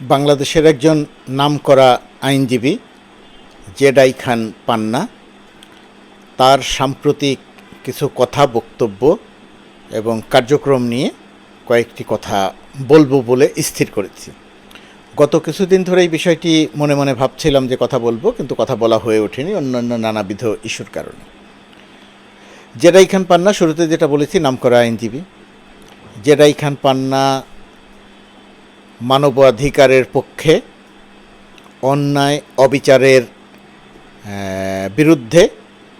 বাংলাদেশের একজন নামকরা আইনজীবী, জেডাই খান পান্না, তার সাম্প্রতিক কিছু কথা, বক্তব্য এবং কার্যক্রম নিয়ে কয়েকটি কথা বলব বলে স্থির করেছি। গত কিছুদিন ধরে এই বিষয়টি মনে মনে ভাবছিলাম যে কথা বলব, কিন্তু কথা বলা হয়ে ওঠেনি অন্যান্য নানাবিধ ইস্যুর কারণে। জেডাই খান পান্না, শুরুতে যেটা বলেছি, নামকরা আইনজীবী। জেডাই খান পান্না মানবাধিকারের পক্ষে অন্যায়, অবিচারের বিরুদ্ধে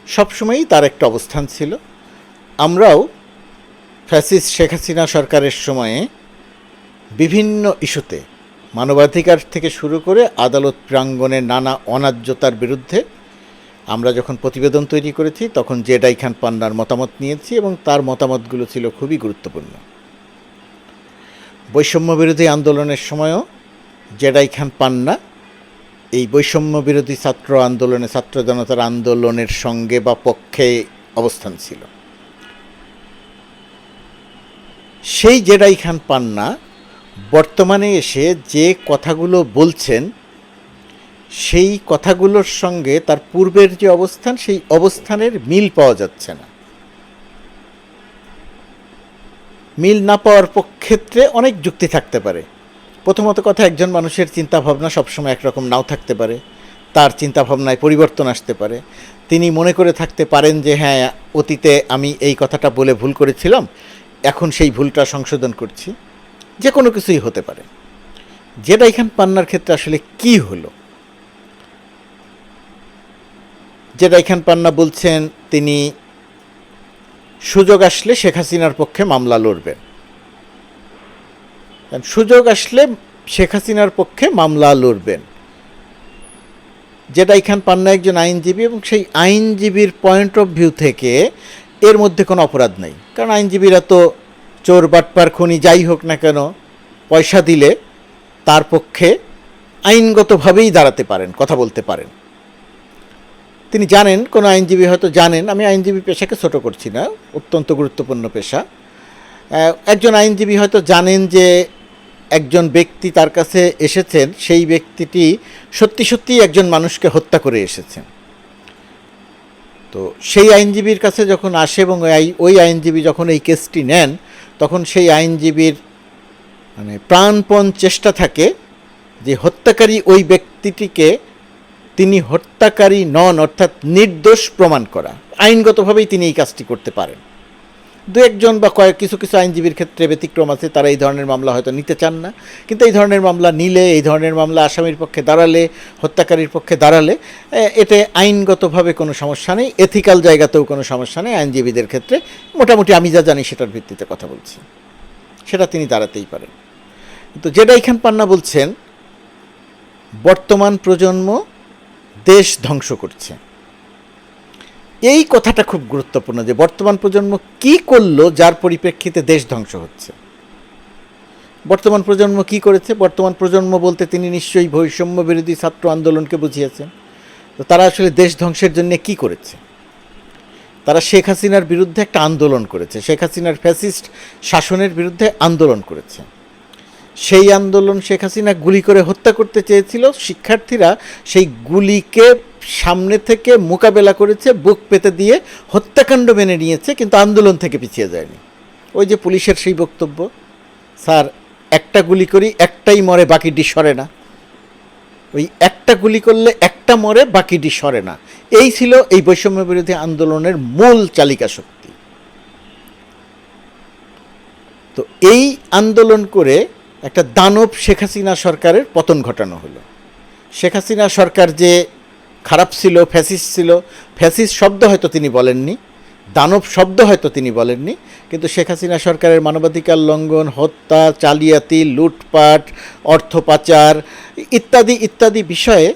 সবসময়ই তার একটা অবস্থান ছিল। আমরাও ফ্যাসিস শেখ হাসিনা সরকারের সময়ে বিভিন্ন ইস্যুতে মানবাধিকার থেকে শুরু করে আদালত প্রাঙ্গণে নানা অন্যায্যতার বিরুদ্ধে আমরা যখন প্রতিবেদন তৈরি করেছি, তখন জেডাই খান পান্নার মতামত নিয়েছি এবং তার মতামতগুলো ছিল খুবই গুরুত্বপূর্ণ। বৈষম্য বিরোধী আন্দোলনের সময়ও জেডাই খান পান্না এই বৈষম্য বিরোধী ছাত্র আন্দোলনে, ছাত্র জনতার আন্দোলনের সঙ্গে বা পক্ষে অবস্থান ছিল। সেই জেডাই খান পান্না বর্তমানে এসে যে কথাগুলো বলছেন, সেই কথাগুলোর সঙ্গে তার পূর্বের যে অবস্থান, সেই অবস্থানের মিল পাওয়া যাচ্ছে না। মিল না পাওয়ার ক্ষেত্রে অনেক যুক্তি থাকতে পারে। প্রথমত কথা, একজন মানুষের চিন্তাভাবনা সবসময় একরকম নাও থাকতে পারে। তার চিন্তাভাবনায় পরিবর্তন আসতে পারে। তিনি মনে করে থাকতে পারেন যে হ্যাঁ অতীতে আমি এই কথাটা বলে ভুল করেছিলাম, এখন সেই ভুলটা সংশোধন করছি। যে কোনো কিছুই হতে পারে। যেটা এখান পান্নার ক্ষেত্রে আসলে কি হলো? যেটা এখান পান্না বলছেন, তিনি সুযোগ আসলে শেখ হাসিনার পক্ষে মামলা লড়বেন সুযোগ আসলে শেখ হাসিনার পক্ষে মামলা লড়বেন। যেটা এখান পান্না একজন আইনজীবী এবং সেই আইনজীবীর পয়েন্ট অফ ভিউ থেকে এর মধ্যে কোনো অপরাধ নেই। কারণ আইনজীবীরা তো চোর, বাটপার, খনি যাই হোক না কেন পয়সা দিলে তার পক্ষে আইনগতভাবেই দাঁড়াতে পারেন, কথা বলতে পারেন। তিনি জানেন, কোনো আইনজীবী হয়তো জানেন, আমি আইনজীবী পেশাকে ছোট করছি না, অত্যন্ত গুরুত্বপূর্ণ পেশা। একজন আইনজীবী হয়তো জানেন যে একজন ব্যক্তি তার কাছে এসেছেন, সেই ব্যক্তিটি সত্যি সত্যি একজন মানুষকে হত্যা করে এসেছেন। তো সেই আইনজীবীর কাছে যখন আসে এবং ওই আইনজীবী যখন এই কেসটি নেন, তখন সেই আইনজীবীর মানে প্রাণপণ চেষ্টা থাকে যে হত্যাকারী ওই ব্যক্তিটিকে তিনি হত্যাকারী নন, অর্থাৎ নির্দোষ প্রমাণ করা। আইনগতভাবেই তিনি এই কাজটি করতে পারেন। দু একজন বা কয়েক, কিছু কিছু আইনজীবীর ক্ষেত্রে ব্যতিক্রম আছে, তারা এই ধরনের মামলা হয়তো নিতে চান না। কিন্তু এই ধরনের মামলা নিলে, এই ধরনের মামলা আসামির পক্ষে দাঁড়ালে, হত্যাকারীর পক্ষে দাঁড়ালে এতে আইনগতভাবে কোনো সমস্যা নেই, এথিক্যাল জায়গাতেও কোনো সমস্যা নেই। আইনজীবীদের ক্ষেত্রে মোটামুটি আমি যা জানি সেটার ভিত্তিতে কথা বলছি। সেটা তিনি দাঁড়াতেই পারেন। কিন্তু যেটা এখান পান্না বলছেন, বর্তমান প্রজন্ম দেশ ধ্বংস করছে। এই কথাটা খুব গুরুত্বপূর্ণ যে বর্তমান প্রজন্ম কি করল যার পরিপ্রেক্ষিতে দেশ ধ্বংস হচ্ছে। বর্তমান প্রজন্ম কি করেছে? বর্তমান প্রজন্ম বলতে তিনি নিশ্চয়ই বৈষম্য বিরোধী ছাত্র আন্দোলনকে বুঝিয়েছেন। তো তারা আসলে দেশ ধ্বংসের জন্য কি করেছে? তারা শেখ হাসিনার বিরুদ্ধে একটা আন্দোলন করেছে। শেখ হাসিনার ফ্যাসিস্ট শাসনের বিরুদ্ধে আন্দোলন করেছে। সেই আন্দোলন শেখ হাসিনা গুলি করে হত্যা করতে চেয়েছিল। শিক্ষার্থীরা সেই গুলিকে সামনে থেকে মোকাবেলা করেছে, বুক পেতে দিয়ে হত্যাকাণ্ড মেনে নিয়েছে, কিন্তু আন্দোলন থেকে পিছিয়ে যায়নি। ওই যে পুলিশের সেই বক্তব্য, স্যার, একটা গুলি করি, একটাই মরে বাকিটি সরে না। ওই একটা গুলি করলে একটা মরে বাকিটি সরে না। এই ছিল এই বৈষম্য বিরোধী আন্দোলনের মূল চালিকা শক্তি। তো এই আন্দোলন করে একটা দানব শেখ হাসিনা সরকারের পতন ঘটানো হলো। শেখ হাসিনা সরকার যে খারাপ ছিল ফ্যাসিস ছিল ফ্যাসিস শব্দ হয়তো তিনি বলেননি, দানব শব্দ হয়তো তিনি বলেননি, কিন্তু শেখ হাসিনা সরকারের মানবাধিকার লঙ্ঘন, হত্যা, চালিয়াতি, লুটপাট, অর্থ পাচার ইত্যাদি ইত্যাদি বিষয়ে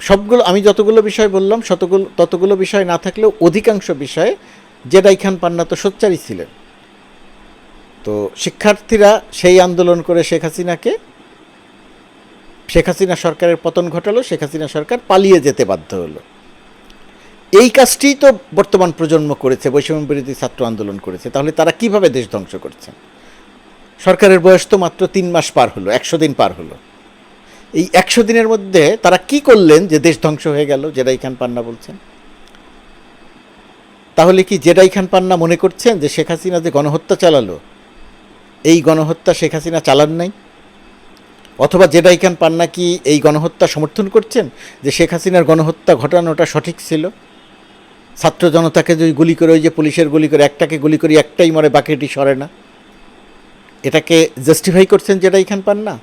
সবগুলো, আমি যতগুলো বিষয় বললাম, শতগুলো, ততগুলো বিষয় না থাকলেও অধিকাংশ বিষয়ে জেডাই খান পান্না তো সোচ্চারই ছিলেন। তো শিক্ষার্থীরা সেই আন্দোলন করে শেখ হাসিনাকে, শেখ হাসিনা সরকারের পতন ঘটালো, শেখ হাসিনা সরকার পালিয়ে যেতে বাধ্য হলো। এই কাজটিই তো বর্তমান প্রজন্ম করেছে বৈষম্য বিরোধী ছাত্র আন্দোলন করেছে। তাহলে তারা কীভাবে দেশ ধ্বংস করছে? সরকারের বয়স তো মাত্র তিন মাস পার হলো, একশো দিন পার হলো। এই একশো দিনের মধ্যে তারা কি করলেন যে দেশ ধ্বংস হয়ে গেল? জেডাই খান পান্না বলছেন। তাহলে কি জেডাই খান পান্না মনে করছেন যে শেখ হাসিনা যে গণহত্যা চালালো এই গণহত্যা শেখ হাসিনা চালান নাই? অথবা জেডাই খান পান্না কি এই গণহত্যা সমর্থন করছেন যে শেখ হাসিনার গণহত্যা ঘটানোটা সঠিক ছিল? ছাত্র জনতাকে যদি গুলি করে, ওই যে পুলিশের গুলি করে, একটাকে গুলি করি, একটাই মরে, বাকিটি সরে না। এটাকে জাস্টিফাই করছেন জেডাই খান পান্না?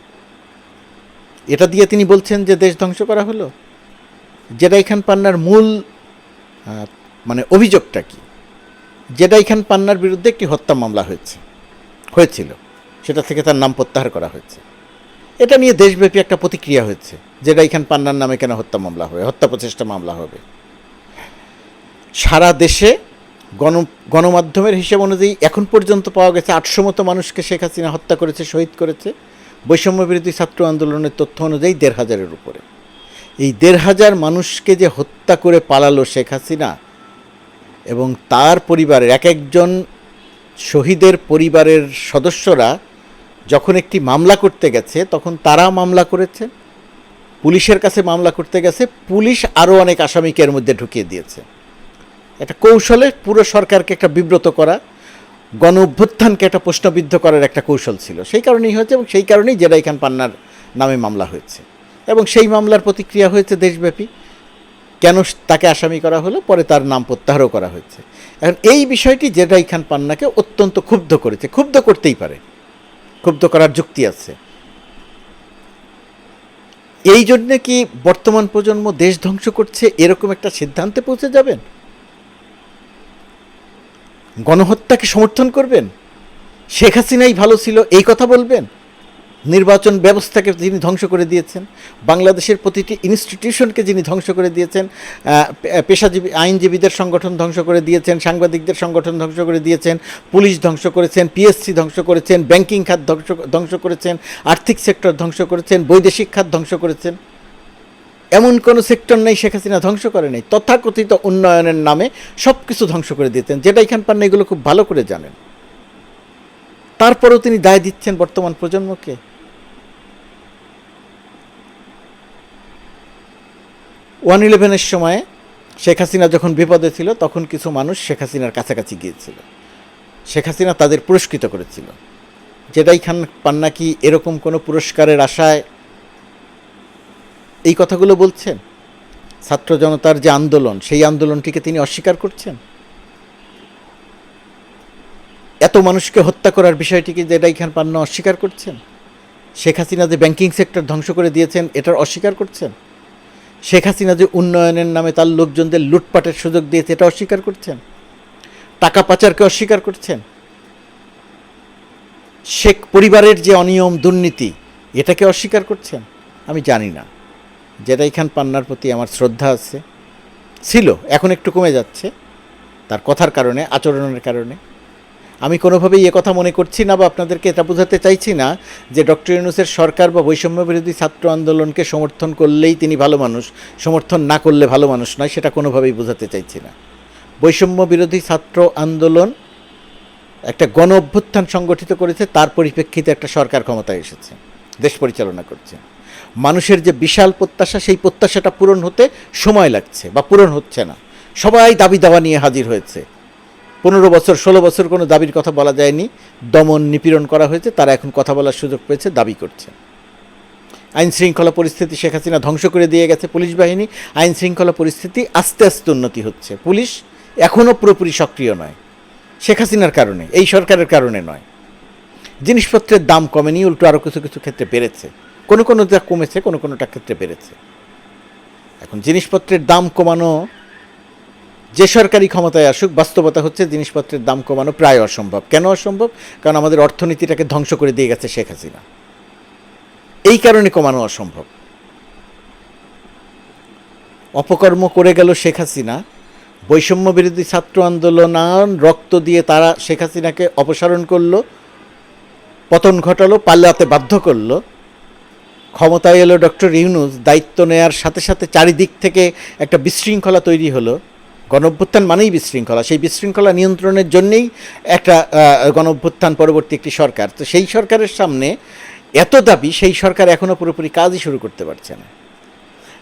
এটা দিয়ে তিনি বলছেন যে দেশ ধ্বংস করা হলো? জেডাই খান পান্নার মূল মানে অভিযোগটা কি? জেডাই খান পান্নার বিরুদ্ধে একটি হত্যা মামলা হয়েছে। হয়েছিল, সেটা থেকে তার নাম প্রত্যাহার করা হয়েছে। এটা নিয়ে দেশব্যাপী একটা প্রতিক্রিয়া হয়েছে জেডাই খান পান্নার নামে কেন হত্যা মামলা হবে, হত্যা প্রচেষ্টা মামলা হবে। সারা দেশে গণ, গণমাধ্যমের হিসেব অনুযায়ী এখন পর্যন্ত পাওয়া গেছে আটশো মতো মানুষকে শেখ হাসিনা হত্যা করেছে, শহীদ করেছে। বৈষম্য বিরোধী ছাত্র আন্দোলনের তথ্য অনুযায়ী দেড় হাজারের উপরে। এই দেড় হাজার মানুষকে যে হত্যা করে পালালো শেখ হাসিনা এবং তার পরিবারের এক একজন শহীদের পরিবারের সদস্যরা যখন একটি মামলা করতে গেছে, তখন তারা মামলা করেছে, পুলিশের কাছে মামলা করতে গেছে, পুলিশ আরও অনেক আসামিকে এর মধ্যে ঢুকিয়ে দিয়েছে। একটা কৌশলে পুরো সরকারকে একটা বিব্রত করা, গণ অভ্যুত্থানকে একটা প্রশ্নবিদ্ধ করার একটা কৌশল ছিল। সেই কারণেই হয়েছে এবং সেই কারণেই জেডাই খান পান্নার নামে মামলা হয়েছে। এবং সেই মামলার প্রতিক্রিয়া হয়েছে দেশব্যাপী। কেন তাকে আসামি করা হলো? পরে তার নাম প্রত্যাহারও করা হয়েছে। এখন এই বিষয়টি জেডাই খান পান্নাকে অত্যন্ত ক্ষুব্ধ করেছে, ক্ষুব্ধ করতেই পারে, ক্ষুব্ধ করার যুক্তি আছে। এই জন্যে কি বর্তমান প্রজন্ম দেশ ধ্বংস করছে এরকম একটা সিদ্ধান্তে পৌঁছে যাবেন? গণহত্যাকে সমর্থন করবেন? শেখ হাসিনাই ভালো ছিল, এই কথা বলবেন? নির্বাচন ব্যবস্থাকে যিনি ধ্বংস করে দিয়েছেন, বাংলাদেশের প্রতিটি ইনস্টিটিউশনকে যিনি ধ্বংস করে দিয়েছেন পেশাজীবী, আইনজীবীদের সংগঠন ধ্বংস করে দিয়েছেন, সাংবাদিকদের সংগঠন ধ্বংস করে দিয়েছেন, পুলিশ ধ্বংস করেছেন পিএসসি ধ্বংস করেছেন ব্যাংকিং খাত ধ্বংস ধ্বংস করেছেন, আর্থিক সেক্টর ধ্বংস করেছেন, বৈদেশিক খাত ধ্বংস করেছেন। এমন কোনো সেক্টর নেই শেখ হাসিনা ধ্বংস করে নেই। তথাকথিত উন্নয়নের নামে সব কিছু ধ্বংস করে দিয়েছেন। যেটা এখান পান এগুলো খুব ভালো করে জানেন। তারপরেও তিনি দায় দিচ্ছেন বর্তমান প্রজন্মকে। ওয়ান ইলেভেনের সময় শেখ হাসিনা যখন বিপদে ছিল, তখন কিছু মানুষ শেখ হাসিনার কাছাকাছি গিয়েছিল। শেখ হাসিনা তাদের পুরস্কৃত করেছিল। যেটাই খান পান্না কি এরকম কোনো পুরস্কারের আশায় এই কথাগুলো বলছেন? ছাত্র জনতার যে আন্দোলন, সেই আন্দোলনটিকে তিনি অস্বীকার করছেন? এত মানুষকে হত্যা করার বিষয়টিকে যেটাই খান পান্না অস্বীকার করছেন? শেখ হাসিনা যে ব্যাংকিং সেক্টর ধ্বংস করে দিয়েছেন, এটার অস্বীকার করছেন? শেখ হাসিনা যে উন্নয়নের নামে তার লোকজনদের লুটপাটের সুযোগ দিয়েছে, এটা অস্বীকার করছেন? টাকা পাচারকে অস্বীকার করছেন? শেখ পরিবারের যে অনিয়ম, দুর্নীতি, এটাকে অস্বীকার করছেন? আমি জানি না। জেদাই খান পান্নার প্রতি আমার শ্রদ্ধা আছে। ছিল, এখন একটু কমে যাচ্ছে, তার কথার কারণে, আচরণের কারণে। আমি কোনোভাবেই এ কথা মনে করছি না বা আপনাদেরকে এটা বোঝাতে চাইছি না যে ডক্টর ইউনুসের সরকার বা বৈষম্য বিরোধী ছাত্র আন্দোলনকে সমর্থন করলেই তিনি ভালো মানুষ, সমর্থন না করলে ভালো মানুষ নয়, সেটা কোনোভাবেই বোঝাতে চাইছি না। বৈষম্য বিরোধী ছাত্র আন্দোলন একটা গণ অভ্যুত্থান সংগঠিত করেছে, তার পরিপ্রেক্ষিতে একটা সরকার ক্ষমতায় এসেছে, দেশ পরিচালনা করছে। মানুষের যে বিশাল প্রত্যাশা, সেই প্রত্যাশাটা পূরণ হতে সময় লাগছে বা পূরণ হচ্ছে না। সবাই দাবি দাওয়া নিয়ে হাজির হয়েছে। পনেরো বছর, ষোলো বছর কোনো দাবির কথা বলা যায়নি। দমন নিপীড়ন করা হয়েছে, তারা এখন কথা বলার সুযোগ পেয়েছে, দাবি করছে। আইন শৃঙ্খলা পরিস্থিতি শেখ হাসিনা ধ্বংস করে দিয়ে গেছে পুলিশ বাহিনী। আইন শৃঙ্খলা পরিস্থিতি আস্তে আস্তে উন্নতি হচ্ছে। পুলিশ এখনও পুরোপুরি সক্রিয় নয়। শেখ হাসিনার কারণে, এই সরকারের কারণে নয়। জিনিসপত্রের দাম কমেনি, উল্টো আরও কিছু কিছু ক্ষেত্রে বেড়েছে। কোনো কোনোটা কমেছে, কোনো কোনোটা ক্ষেত্রে বেড়েছে। এখন জিনিসপত্রের দাম কমানো যে সরকারি ক্ষমতায় আসুক, বাস্তবতা হচ্ছে জিনিসপত্রের দাম কমানো প্রায় অসম্ভব। কেন অসম্ভব? কারণ আমাদের অর্থনীতিটাকে ধ্বংস করে দিয়ে গেছে শেখ হাসিনা। এই কারণে কমানো অসম্ভব। অপকর্ম করে গেল শেখ হাসিনা। বৈষম্য বিরোধী ছাত্র আন্দোলন রক্ত দিয়ে তারা শেখ হাসিনাকে অপসারণ করল, পতন ঘটালো, পাল্লাতে বাধ্য করল। ক্ষমতায় এলো ডক্টর ইউনুস, দায়িত্ব নেয়ার সাথে সাথে চারিদিক থেকে একটা বিশৃঙ্খলা তৈরি হলো। গণঅভ্যুত্থান মানেই বিশৃঙ্খলা। সেই বিশৃঙ্খলা নিয়ন্ত্রণের জন্যেই একটা আহ, গণঅভ্যুত্থান পরবর্তী একটি সরকার। তো সেই সরকারের সামনে এত দাবি সেই সরকার এখনও পুরোপুরি কাজই শুরু করতে পারছে না।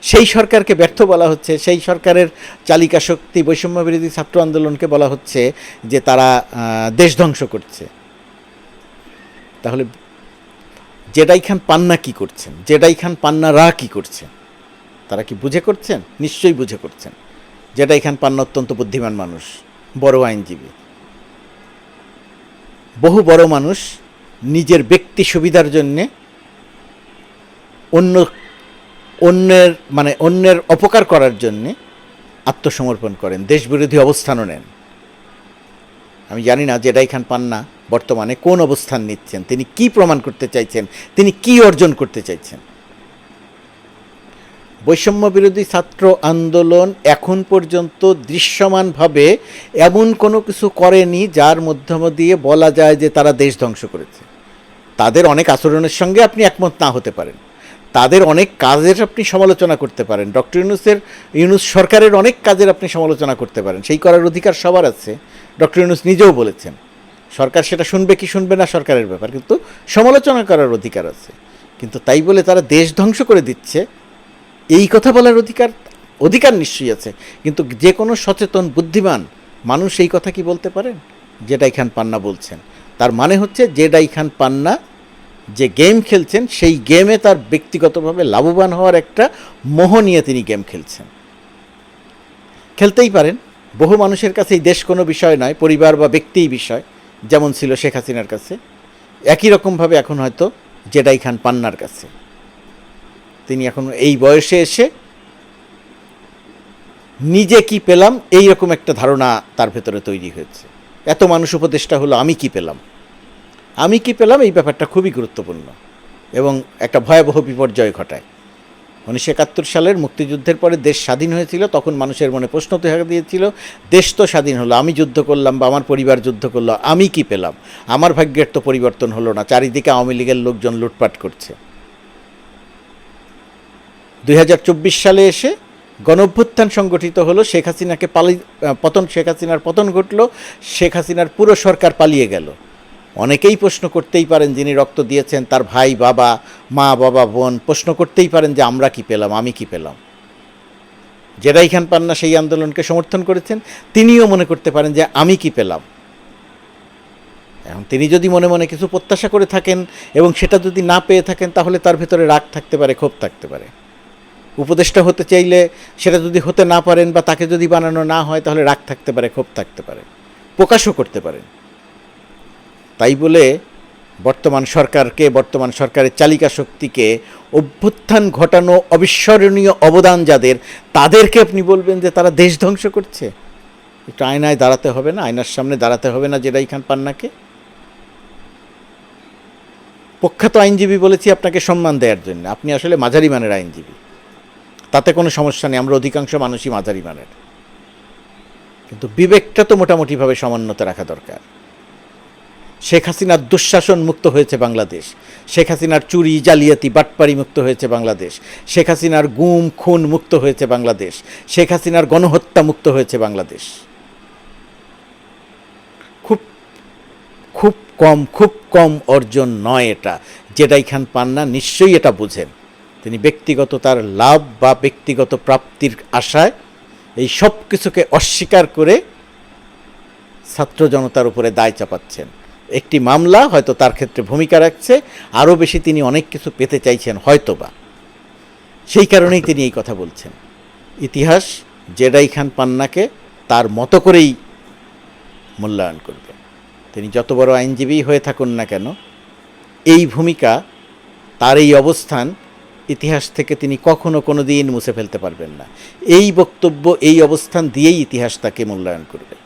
সেই সরকারকে ব্যর্থ বলা হচ্ছে সেই সরকারের চালিকা শক্তি বৈষম্য বিরোধী ছাত্র আন্দোলনকে বলা হচ্ছে যে তারা দেশ ধ্বংস করছে। তাহলে জেডাই খান পান্না কি করছেন? জেডাই খান পান্নারা কি করছেন? তারা কি বুঝে করছেন? নিশ্চয়ই বুঝে করছেন। জেডাই খান পান্না অত্যন্ত বুদ্ধিমান মানুষ, বড় আইনজীবী। বহু বড় মানুষ নিজের ব্যক্তি সুবিধার জন্যে অন্য, অন্যের মানে অন্যের অপকার করার জন্যে আত্মসমর্পণ করেন, দেশবিরোধী অবস্থানও নেন। আমি জানি না জেডাই খান পান্না বর্তমানে কোন অবস্থান নিচ্ছেন, তিনি কি প্রমাণ করতে চাইছেন, তিনি কি অর্জন করতে চাইছেন। বৈষম্য বিরোধী ছাত্র আন্দোলন এখন পর্যন্ত দৃশ্যমানভাবে এমন কোনো কিছু করেনি যার মধ্যম দিয়ে বলা যায় যে তারা দেশ ধ্বংস করেছে। তাদের অনেক আচরণের সঙ্গে আপনি একমত না হতে পারেন। তাদের অনেক কাজের আপনি সমালোচনা করতে পারেন। ডক্টর ইউনুসের, ইউনুস সরকারের অনেক কাজের আপনি সমালোচনা করতে পারেন। সেই করার অধিকার সবার আছে। ডক্টর ইউনুস নিজেও বলেছেন, সরকার সেটা শুনবে কি শুনবে না সরকারের ব্যাপার। কিন্তু সমালোচনা করার অধিকার আছে। কিন্তু তাই বলে তারা দেশ ধ্বংস করে দিচ্ছে। এই কথা বলার অধিকার অধিকার নিশ্চয়ই আছে। কিন্তু যে কোনো সচেতন, বুদ্ধিমান মানুষ এই কথা কি বলতে পারেন যেটাই খান পান্না বলছেন। তার মানে হচ্ছে যেটাই খান পান্না যে গেম খেলছেন, সেই গেমে তার ব্যক্তিগতভাবে লাভবান হওয়ার একটা মোহ নিয়ে তিনি গেম খেলছেন। খেলতেই পারেন। বহু মানুষের কাছে এই দেশ কোনো বিষয় নয়, পরিবার বা ব্যক্তিই বিষয়, যেমন ছিল শেখ হাসিনার কাছে। একই রকমভাবে এখন হয়তো জেডাই খান পান্নার কাছে। তিনি এখন এই বয়সে এসে নিজে কি পেলাম? এই রকম একটা ধারণা তার ভেতরে তৈরি হয়েছে। এত মানুষ উপদেষ্টা হলো, আমি কি পেলাম? আমি কি পেলাম? এই ব্যাপারটা খুবই গুরুত্বপূর্ণ এবং একটা ভয়াবহ বিপর্যয় ঘটায়। উনিশশো একাত্তর সালের মুক্তিযুদ্ধের পরে দেশ স্বাধীন হয়েছিল, তখন মানুষের মনে প্রশ্ন দেখা দিয়েছিল, দেশ তো স্বাধীন হলো, আমি যুদ্ধ করলাম বা আমার পরিবার যুদ্ধ করল, আমি কি পেলাম? আমার ভাগ্যের তো পরিবর্তন হলো না, চারিদিকে আওয়ামী লীগের লোকজন লুটপাট করছে। দুই হাজার চব্বিশ সালে এসে গণঅভ্যুত্থান সংগঠিত হলো, শেখ হাসিনাকে পালি পতন, শেখ হাসিনার পতন ঘটলো, শেখ হাসিনার পুরো সরকার পালিয়ে গেল। অনেকেই প্রশ্ন করতেই পারেন যিনি রক্ত দিয়েছেন, তার ভাই, বাবা, মা, বাবা, বোন, প্রশ্ন করতেই পারেন যে আমরা কি পেলাম, আমি কি পেলাম। জেরাই খান পান্না সেই আন্দোলনকে সমর্থন করেছেন, তিনিও মনে করতে পারেন যে আমি কি পেলাম। এখন তিনি যদি মনে মনে কিছু প্রত্যাশা করে থাকেন এবং সেটা যদি না পেয়ে থাকেন, তাহলে তার ভেতরে রাগ থাকতে পারে, ক্ষোভ থাকতে পারে। উপদেষ্টা হতে চাইলে সেটা যদি হতে না পারেন বা তাকে যদি বানানো না হয়, তাহলে রাগ থাকতে পারে, ক্ষোভ থাকতে পারে, প্রকাশও করতে পারেন তাই বলে বর্তমান সরকারকে, বর্তমান সরকারের চালিকা শক্তিকে অভ্যুত্থান ঘটানো অবিস্মরণীয় অবদান যাদের, তাদেরকে আপনি বলবেন যে তারা দেশ ধ্বংস করছে? একটু আয়নায় দাঁড়াতে হবে না? আয়নার সামনে দাঁড়াতে হবে না জেরাই খান পান্নাকে? প্রখ্যাত আইনজীবী বলেছি, আপনাকে সম্মান দেওয়ার জন্য। আপনি আসলে মাঝারি মানের আইনজীবী। তাতে কোনো সমস্যা নেই, আমরা অধিকাংশ মানুষই মাঝারি মানের। কিন্তু বিবেকটা তো মোটামুটিভাবে সমন্বত রাখা দরকার। শেখ হাসিনার দুঃশাসন মুক্ত হয়েছে বাংলাদেশ। শেখ হাসিনার চুরি, জালিয়াতি, বাটপারি মুক্ত হয়েছে বাংলাদেশ। শেখ হাসিনার গুম, খুন মুক্ত হয়েছে বাংলাদেশ। শেখ হাসিনার গণহত্যা মুক্ত হয়েছে বাংলাদেশ। খুব খুব কম খুব কম অর্জন নয় এটা। জেডাই পান না, নিশ্চয়ই এটা বুঝেন। তিনি ব্যক্তিগত তার লাভ বা ব্যক্তিগত প্রাপ্তির আশায় এই সব কিছুকে অস্বীকার করে ছাত্র জনতার উপরে দায় চাপাচ্ছেন। একটি মামলা হয়তো তার ক্ষেত্রে ভূমিকা রাখছে, আরও বেশি তিনি অনেক কিছু পেতে চাইছেন হয়তোবা। সেই কারণেই তিনি এই কথা বলছেন। ইতিহাস জেডাই খান পান্নাকে তার মতো করেই মূল্যায়ন করবে। তিনি যত বড় আইনজীবী হয়ে থাকুন না কেন, এই ভূমিকা, তার এই অবস্থান ইতিহাস থেকে তিনি কখনো কোনো দিন মুছে ফেলতে পারবেন না। এই বক্তব্য, এই অবস্থান দিয়েই ইতিহাস তাকে মূল্যায়ন করবে।